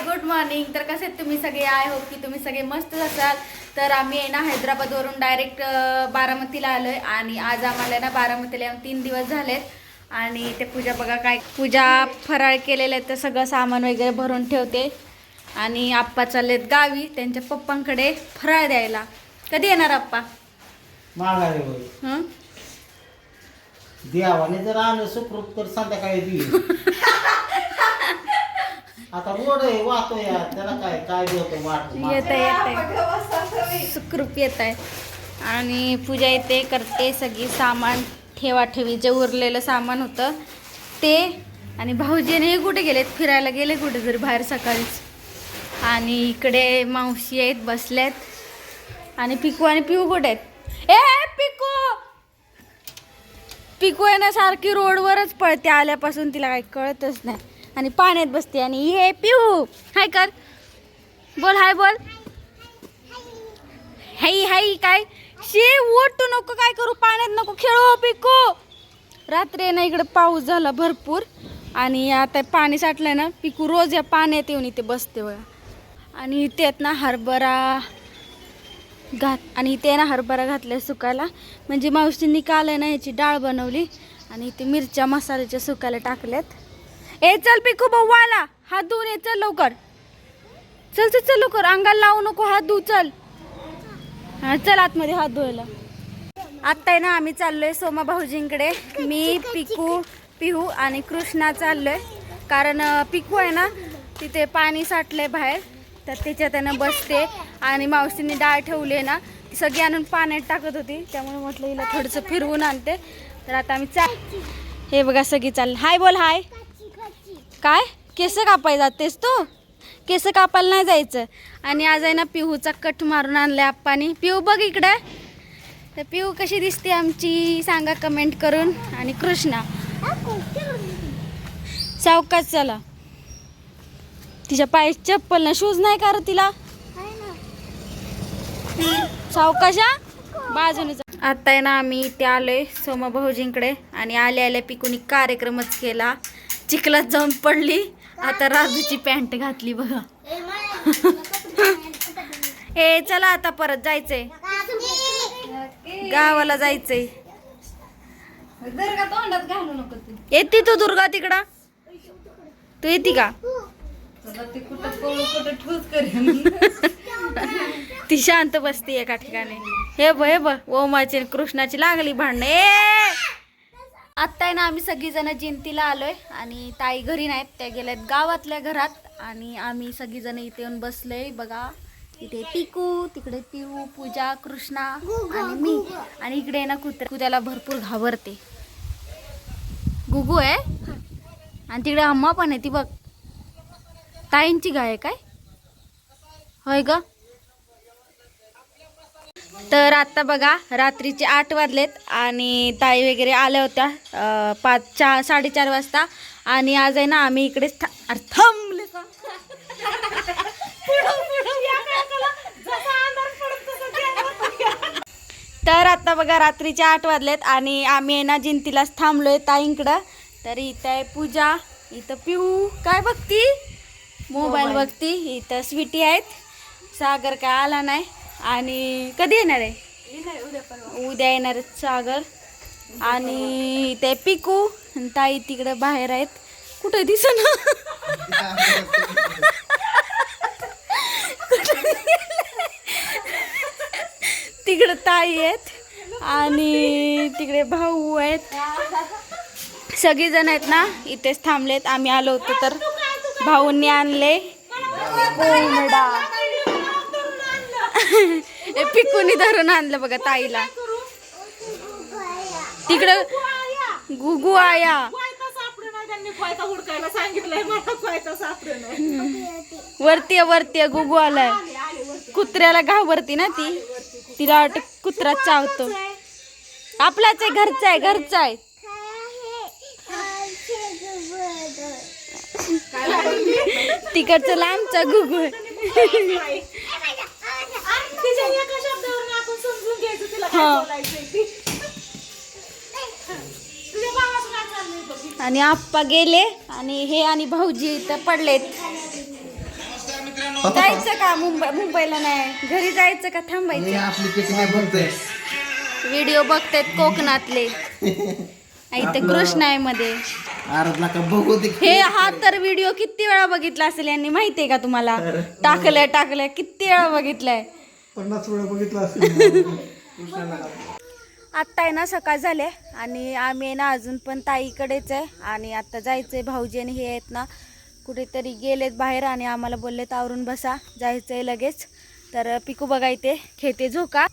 Good morning. तर कसे आहेत तुम्ही सगळे? आय होप की तुम्ही सगळे मस्त असाल. तर आम्ही आहे ना हैदराबादवरून डायरेक्ट बारामतीला आलोय. आणि आज आम्हाला ना बारामतीला येऊन तीन दिवस झालेत. आणि ते पूजा बघा काय पूजा फराळ केलेलं आहे. तर सगळं सामान वगैरे भरून ठेवते. आणि आप्पा चाललेत गावी. त्यांच्या पप्पांकडे फराळ द्यायला. कधी येणार आप्पा? हं? देवाने जर आलं सुखरूप तर संध्याकाळी आता रोड आहे त्याला काय काय होतं वाट येत आहे येत आहे. सुखरूप येत आहे. आणि पूजा येते करते सगळी सामान ठेवा ठेवी जे उरलेलं सामान होतं ते. आणि भाऊजीने हे कुठे गेलेत? फिरायला गेले कुठे तरी बाहेर सकाळीच? आणि इकडे मावशी आहेत बसल्यात. आणि पिकू आणि पिऊ कुठे आहेत? ए पिकू! पिकू आहे ना सारखी रोडवरच पळते आल्यापासून तिला काही कळतच नाही. आणि पाण्यात बसते आणि हे पिऊ. हाय कर. बोल हाय बोल. हाय हाय काय? शे ओटू नको काय करू? पाण्यात नको खेळू पिकू. रात्री ना इकडे पाऊस झाला भरपूर. आणि आता पाणी साठलंय ना पिकू रोज या पाण्यात येऊन इथे बसते बघा. आणि इथे आहेत ना हरभरा घात आणि इथे ना हरभरा घातल्या सुकायला. म्हणजे मावशींनी काल आहे ना ह्याची डाळ बनवली. आणि इथे मिरच्या मसाल्याच्या सुकायला टाकल्यात. ए चल पिकू भाऊ आला हात धुवून ये चल लवकर. चल चल चल लवकर. अंगाला लावू नको हात धुव चल. हा चल आतमध्ये हात धुवायला. आत्ता आहे ना आम्ही चाललोय सोमा भाऊजींकडे. मी पिकू पिहू आणि कृष्णा चाललोय. कारण पिकू आहे ना तिथे पाणी साठलंय बाहेर. तर त्याच्यात आहे ना बसते. आणि मावशीने डाळ ठेवली आहे ना सगळी आणून पाण्यात टाकत होती. त्यामुळे म्हटलं हिला थोडंसं फिरवून आणते. तर आता आम्ही चाल हे बघा सगळी चाल हाय बोल हाय. काय? केस कापाय जातेस तू? केस कापायला नाही जायचं. आणि आज आहे ना पिहूचा कट मारून आणलाय आप्पानी. पिहू बघ इकडे. तर पिहू कशी दिसते आमची? सांगा कमेंट करून. आणि कृष्णा. सावकाच चला. तिच्या पाय चप्पल ना शूज नाही का तिला? सावकाशा बाजूने जा. आता आहे ना आम्ही इथे आलोय सोमा भाऊजींकडे आणि आले आले पिकूनी कार्यक्रमच केला. चिखलात जाऊन पडली. आता राजूची पॅन्ट घातली बघा. ए चला आता परत जायचंय. गावाला जायचंय. येते तू दुर्गा तिकडं? तू येते का? ती शांत बसते एका ठिकाणी. हे ब हे ब. ओमाची आणि कृष्णाची लागली भांडणं. ए! आत्ता आहे ना आम्ही सगळीजण जयंतीला आलोय आणि ताई घरी नाहीत. त्या गेल्यात गावातल्या घरात आणि आम्ही सगळीजण इथे येऊन बसलोय. बघा इथे पिकू तिकडे पिऊ पूजा कृष्णा आणि मी. आणि इकडे ना कुत्रा. कुत्र्याला भरपूर घाबरते. गुगू आहे? आणि तिकडे अम्मा पण आहे. ती बघ. ताईंची गाय आहे काय? होय ग? तर आता बघा रात्रीचे आठ वाजलेत आणि ताई वगैरे आल्या होत्या पाच चार साडेचार वाजता. आणि आज आहे ना आम्ही इकडेच थांबले का. तर आता बघा रात्रीचे आठ वाजलेत आणि आम्ही आहे ना जिंतीलाच थांबलोय ताईंकडं. तर इथं आहे पूजा इथं पिऊ काय बघती? मोबाईल. बघती. इथं स्वीटी आहेत. सागर काय आला नाही. आणि कधी येणार आहे? उद्या येणार आहेत सागर. आणि ते पिकू आणि ताई तिकडे बाहेर आहेत. कुठे दिसन तिकडे ताई आहेत आणि तिकडे भाऊ आहेत. सगळीजण आहेत ना इथेच थांबलेत. आम्ही आलो होतो तर भाऊंनी आणले कोंबडा. हे पिकूनी धरून आणलं बघा ताईला. तिकडं गुगू आया वरती आहे, वरती आहे, गुगू आलाय कुत्र्याला घाबरती ना ती. तिला वाटत कुत्रा चावतो. आपलाच आहे घरचा आहे घरचा आहे. तिकडचं लांबचा गुगू आहे हा. आणि आप्पा गेले आणि हे आणि भाऊजी इथं पडलेत. जायचं का मुंबई मुंबईला नाही? घरी जायचं का थांबायचं? व्हिडिओ बघतायत कोकणातले. इथे कृष्णायमध्ये आरतला का बघू दे हे हा तर व्हिडिओ किती वेळा बघितला असेल यांनी माहितीये का तुम्हाला? टाकलंय टाकलंय किती वेळा बघितलंय? पन्नास वेळा बघितला असेल. आत्ता आहे ना सकाळ झाले आणि आम्ही आहे ना अजून पण ताईकडेच आहे आणि आत्ता जायचं आहे भाऊजी आणि हे आहेत ना कुठेतरी गेलेत बाहेर आणि आम्हाला बोललेत आवरून बसा जायचं आहे लगेच. तर पिकू बघा इथे खेळते झोका.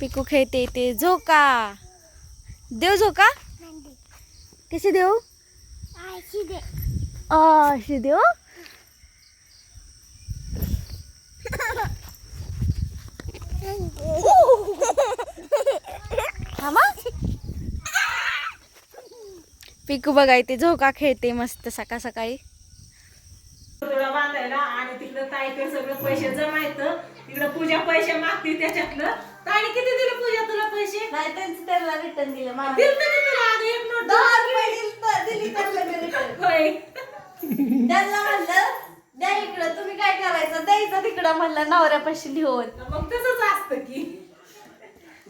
पिकू खेळते इथे झोका. देव झोका? कशी देऊ अशी देऊ थांबा पिकू बघा इथे झोका खेळते मस्त सकाळ सकाळी. तुला बांधायला आणि तिकडं ताईकडे सगळं पैसे जमायचं तिकडं पूजा पैसे मागते त्याच्यातलं. ताईने किती दिले पूजा तुला पैसे? नाही त्यांचं त्यांना रिटर्न दिलं मला. दिलं तरी तुला आधी एक नोट दहा रुपये दिली तर- दिली त्यांना मी return. होय. त्यांना म्हणलं द्या इकडं तुम्ही काय करायचं? द्यायचं तिकडं म्हणलं नवऱ्यापाशी लिहून. मग तसंच असतं की.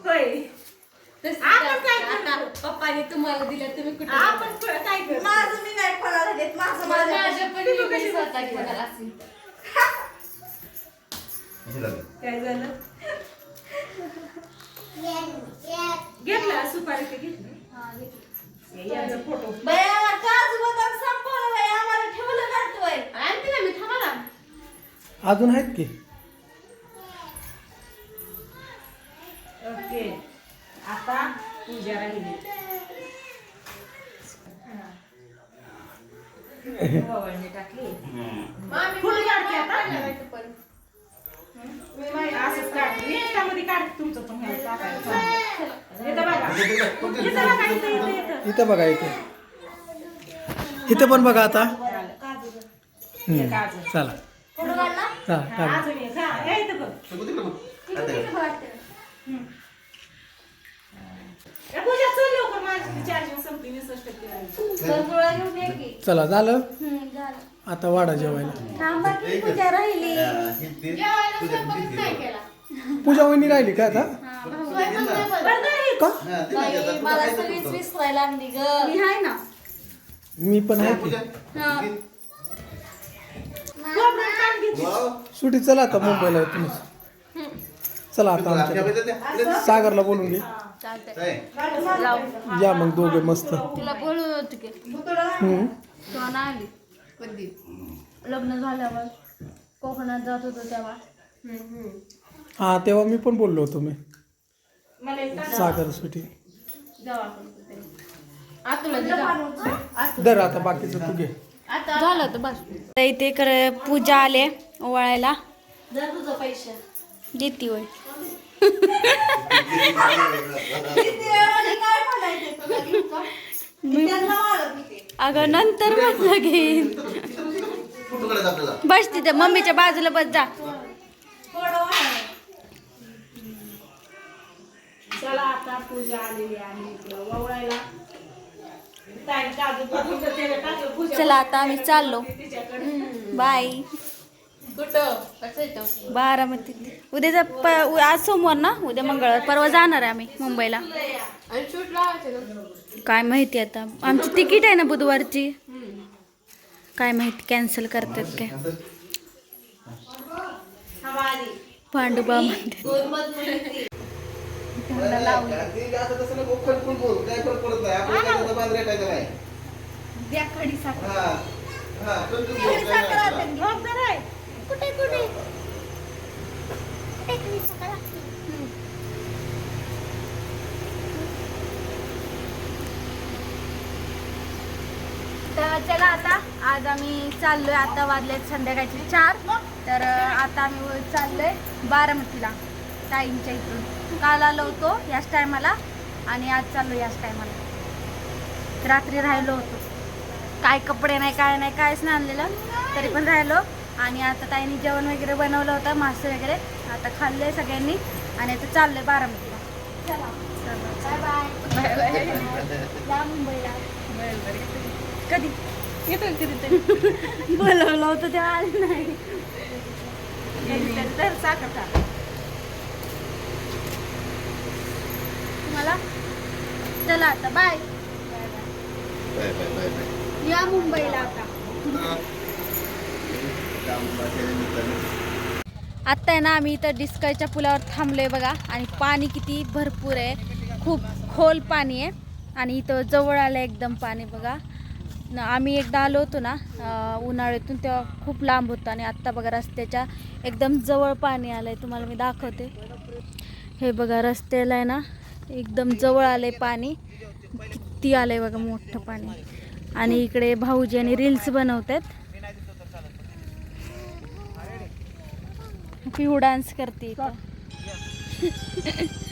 होय. आपण काय करतो? पप्पाने तुम्हाला दिलं तुम्ही कुठे आपण काय करतो? माझं मी नाही कोणाला देत माझं माझ्या तुम्ही कशी काय झालं? घेतला सुपारी ते घेतली याचा फोटो. बया काजू बदाम संपवलं बाई आम्हाला ठेवलं आणते ना मी थांबा ना. अजून आहेत की? ओके. आता पूजा राहिली. टाकली. आता. असंच काढते. याच्यामध्ये तुमचं पण हे टाकायचं इथं बघा. इथं बघा इथं पण बघा आता. अजून चला फोटो काढला हा टाक. अजून एक हा या इथं बघ ए, पूजा चल लवकर माझी चार्जिंग संपली वीसच टक्के राहिली. चला झालं? हम्म, झालं. आता वाडा जेवायला. थांबा की पूजा राहिली. पूजा वहिनी राहिली का आता? बरं. का? बाई, मला सगळीच विसरायला लागली ग. मी ना. मी पण आहे. की हा. घेतली. सुटी चला आता मुंबईला तुम्ही. चला आता आमच्या सागरला बोलून घे. चालतंय. या मग दोघे मस्त. तुला बोलत होते की. हम्म. तेव्हा नाही आली. कधी? लग्न झाल्यावर. कोकणात जात होतो तेव्हा. हा तेव्हा मी पण बोललो होतो मी. सागर सुटी. दर आता बाकीचं तू घे. झालं तर बस. इथे कर पूजा आले ओवाळायला. जर तुझं पैसे. देती होय. अगं नंतर म्हटलं घेईन बस तिथे मम्मीच्या बाजूला बस जा. चला आता पूजा आलेली आहे चला आता आम्ही चाललो. तिच्याकडे. बाय बारामती उद्याचा प- आज सोमवार ना? उद्या मंगळवार. परवा जाणार आहे आम्ही मुंबईला. काय माहिती आता. आमची तिकीट आहे ना बुधवारची? काय माहिती? कॅन्सल करतात काय पांडुबा म्हणते द्या खडी साखर. जबाबदार आहे कुठे कुठे? कुठे तर चला आता आज आम्ही चाललोय आता वाजलेत संध्याकाळचे चार. तर आता आम्ही चाललोय बारामतीला ताईंच्या इथून. काल आलो होतो याच टायमाला आणि आज चाललो याच टायमाला. रात्री राहिलो होतो. काय कपडे नाही काय नाही कायच नाही आणलेलं. तरी पण राहिलो. आणि आता ताईंनी जेवण वगैरे बनवलं होतं मासे वगैरे. आता खाल्ले सगळ्यांनी आणि आता चाललंय बारामतीला. चला. Bye bye. या मुंबईला. कधी? येतो कधीतरी. बोलवलं होतं तेव्हा आले नाही. साखर खा. तुम्हाला? चला आता. Bye. Bye bye. Bye bye या मुंबईला आता. आत्ता आहे ना आम्ही इथं डिस्कायच्या पुलावर थांबलोय बघा. आणि पाणी किती भरपूर आहे. खूप खोल पाणी आहे. आणि इथं जवळ आलं एकदम पाणी बघा. आम्ही एकदा आलो होतो ना उन्हाळ्यातून तेव्हा खूप लांब होतं. आणि आत्ता बघा रस्त्याच्या एकदम जवळ पाणी आलं आहे तुम्हाला मी दाखवते. हे बघा रस्त्याला आहे ना एकदम जवळ आलं आहे पाणी. किती आहे बघा मोठं पाणी. आणि इकडे भाऊजी आणि रील्स बनवत आहेत पिहू डान्स करते.